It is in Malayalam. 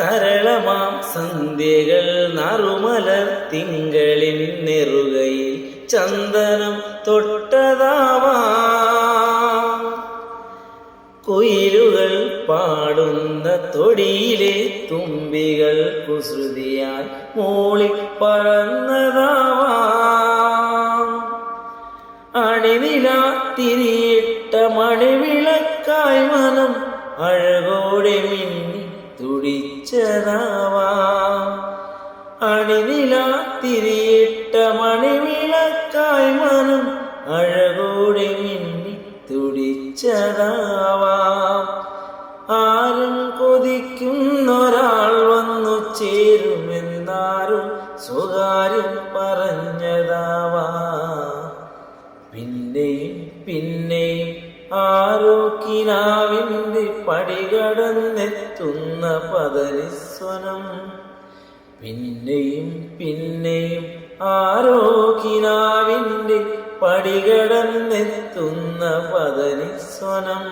തരളമാം സന്ധ്യകൾ നറുമലർ തിങ്കളിൻ നെറുകയിൽ ചന്ദനം തൊട്ടതാവാ. കുയിലുകൾ പാടുന്ന തൊടിയിലെ തുമ്പികൾ കുസൃതിയാൽ മൂളി പറന്നതാവാം. അണിനില തിരിയിട്ട മനം അഴകോടെ മിന്നി തുടിച്ചതാവാം അണിനില തിരിയിട്ട മണിവിളക്കായി മനം അഴകോടെ മിന്നി തുടിച്ചതാവാം. ആരും കൊതിക്കുന്നൊരാൾ വന്നു ചേരുമെന്നാരും സ്വകാര്യം പറഞ്ഞതാവാം. പിന്നെയും പിന്നെയും ആരോ കിനാവിന്റെ പടികടന്നെത്തുന്ന പതനിസ്വനം പിന്നെയും പിന്നെയും ആരോ കിനാവിന്റെ പടികടന്നെത്തുന്ന പതനിസ്വനം